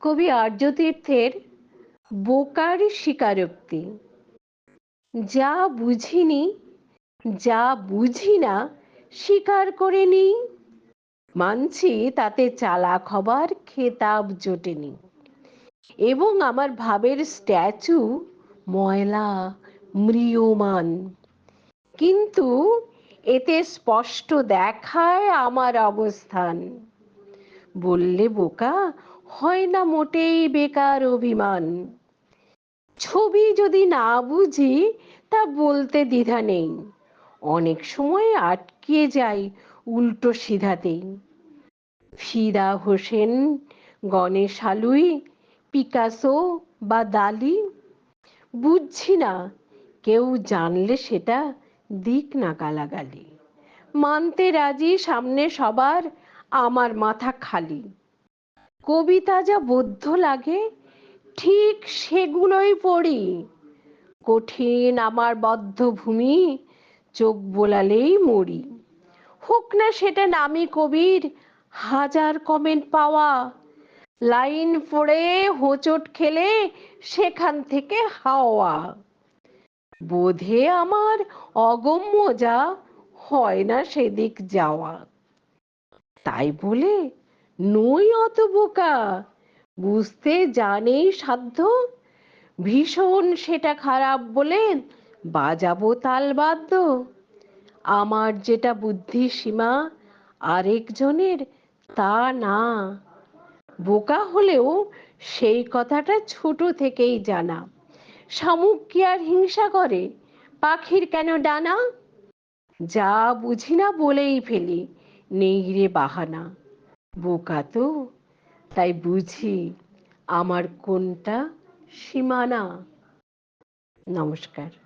কবি আর্যতীর্থের বোকার স্বীকারোক্তি। যা বুঝিনি, যা বুঝি না স্বীকার করে নিই মানছি তাতে চালাক হবার খেতাব জোটেনি। এবং আমার ভাবের স্ট্যাচু ময়লা, ম্রিয়মান। কিন্তু এতে স্পষ্ট দেখায় আমার অবস্থান। বললে, বোকা হয় না মোটেই বেকার অভিমান। ছবি যদি না বুঝি, তা বলতে দ্বিধা নেই। অনেক সময় আটকে যাই উল্টো সিধাতেই। ফিদা হোসেন, গণেশ আলুই, পিকাসো বা দালি? বুঝছি না, কেউ জানলে সেটা দিক না গালাগালি। মানতে রাজি সামনে সবার, আমার মাথা খালি। কবিতা যা বদ্ধ লাগে, ঠিক সেগুলোই পড়ি। কঠিন আমার বদ্ধ ভূমি চোখ বোলালেই মরি। হোক না সেটা নামি কবির, হাজার কমেন্ট পাওয়া। লাইন পড়ে হোঁচট খেলে সেখান থেকে হাওয়া। বোধে আমার অগম্য যা, হয় না সেদিক যাওয়া। তাই বলে নই অত বোকা। বুঝতে জানেই সাধ্য? ভীষণ সেটা খারাপ বলে বাজাবো তাল বাদ্য। আমার যেটা বুদ্ধি সীমা, আরেকজনের তা না। বোকা হলেও সেই কথাটা ছোট থেকেই জানা। শামুক কি আর হিংসা করে? পাখির কেন ডানা? যা বুঝি না বলেই ফেলি, নেই রে বাহানা। বোকা তো? তাই বুঝি আমার কোনটা সীমানা? নমস্কার।